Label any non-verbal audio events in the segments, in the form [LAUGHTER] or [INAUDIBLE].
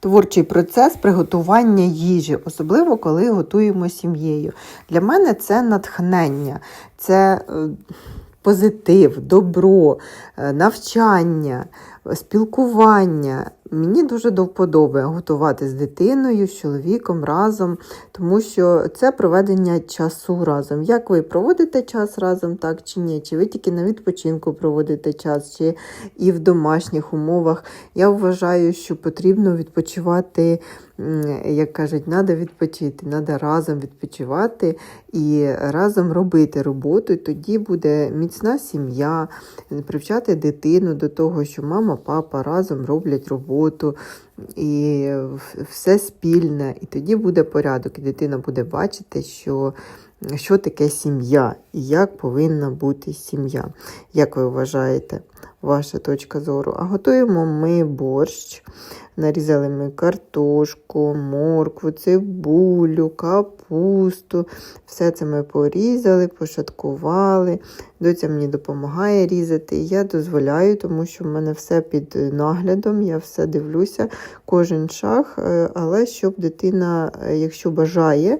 Творчий процес приготування їжі, особливо коли готуємо сім'єю. Для мене це натхнення, це е, позитив, добро, е, навчання, спілкування. Мені дуже до вподоби готувати з дитиною, з чоловіком разом, тому що це проведення часу разом. Як ви проводите час разом, так чи ні? Чи ви тільки на відпочинку проводите час, чи і в домашніх умовах? Я вважаю, що потрібно відпочивати, як кажуть, треба відпочити, треба разом відпочивати і разом робити роботу. І тоді буде міцна сім'я, привчати дитину до того, що мама, папа разом роблять роботу. І все спільне, і тоді буде порядок, і дитина буде бачити, що, що таке сім'я і як повинна бути сім'я. Як ви вважаєте, ваша точка зору? А готуємо ми борщ. Нарізали ми картошку, моркву, цибулю, капусту. Все це ми порізали, пошаткували. Доця мені допомагає різати. І я дозволяю, тому що в мене все під наглядом, я все дивлюся, кожен шаг. Е, Але щоб дитина, е, якщо бажає,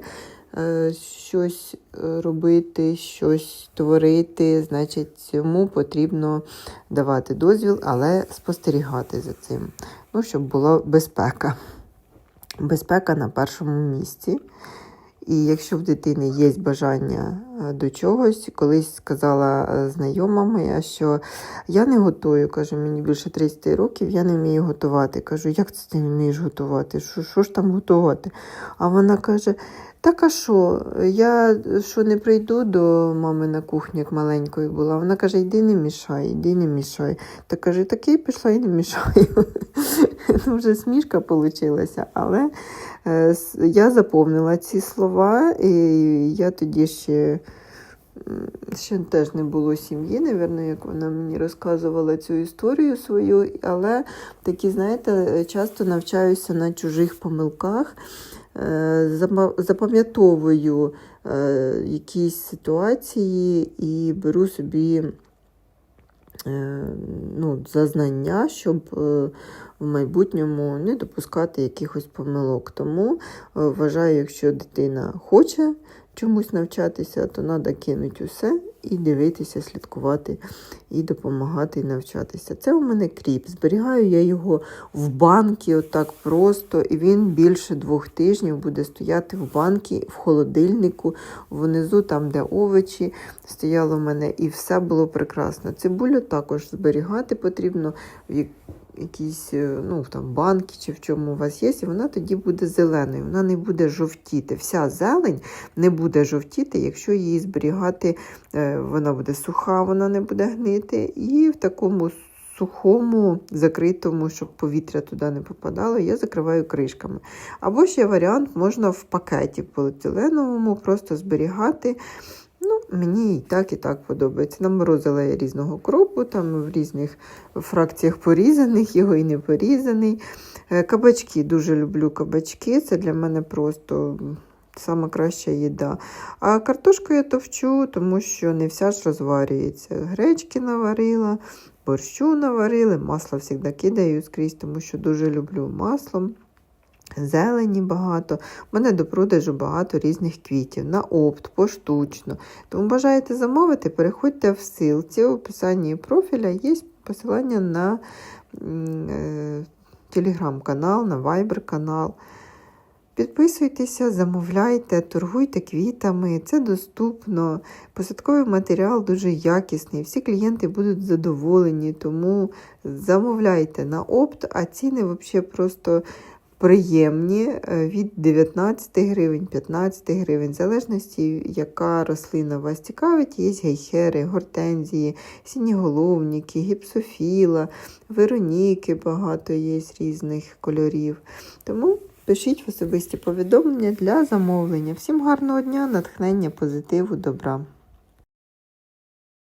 щось е, робити, щось творити, значить цьому потрібно давати дозвіл, але спостерігати за цим. Ну, щоб була безпека. Безпека на першому місці. І якщо в дитини є бажання е, до чогось, колись сказала е, знайома моя, що я не готую, каже, мені більше 30 років, я не вмію готувати. Кажу, як це ти не вмієш готувати? Що, що ж там готувати? А вона каже: так а що? Я що не прийду до мами на кухню, як маленькою була. Вона каже, йди не мішай, йди не мішай. Та каже, так я пішла і не мішаю. [LAUGHS] Ну, вже смішка вийшла, але е, я заповнила ці слова, і я тоді ще. Ще теж не було сім'ї, напевно, як вона мені розказувала цю історію свою, але такі, знаєте, часто навчаюся на чужих помилках, е, запам'ятовую е, якісь ситуації і беру собі е, ну, за щоб в майбутньому не допускати якихось помилок. Тому вважаю, якщо дитина хоче чомусь навчатися, то треба кинути усе і дивитися, слідкувати, і допомагати і навчатися. Це у мене кріп. Зберігаю я його в банки, отак просто, і він більше двох тижнів буде стояти в банки, в холодильнику, внизу, там, де овочі, стояло в мене, і все було прекрасно. Цибулю також зберігати потрібно в як- якійсь е, ну, там, банки чи в чому у вас є, і вона тоді буде зеленою, вона не буде жовтіти. Вся зелень не буде жовтіти, якщо її зберігати, е, вона буде суха, вона не буде гнити. І в такому сухому, закритому, щоб повітря туди не попадало, я закриваю кришками. Або ще варіант можна в пакеті поліетиленовому просто зберігати. Мені і так, і так подобається. Наморозила я різного кропу, там в різних фракціях порізаних, його і не порізаний. Е, Кабачки, дуже люблю кабачки, це для мене просто сама краща їда. А картошку я товчу, тому що не вся ж розварюється. Гречки наварила, борщу наварили, масло завжди кидаю скрізь, тому що дуже люблю маслом. Зелені багато. У мене до продажу багато різних квітів на опт, поштучно. Тому бажаєте замовити, переходьте в ссылці. У описанні профіля є посилання на е, телеграм-канал, на вайбер-канал. Підписуйтеся, замовляйте, торгуйте квітами, це доступно. Посадковий матеріал дуже якісний, всі клієнти будуть задоволені, тому замовляйте на опт, а ціни взагалі просто приємні е, від 19 гривень, 15 гривень, в залежності, яка рослина вас цікавить, є гейхери, гортензії, сініголовники, гіпсофіла, вероніки багато є різних кольорів. Тому пишіть в особисті повідомлення для замовлення. Всім гарного дня, натхнення, позитиву, добра.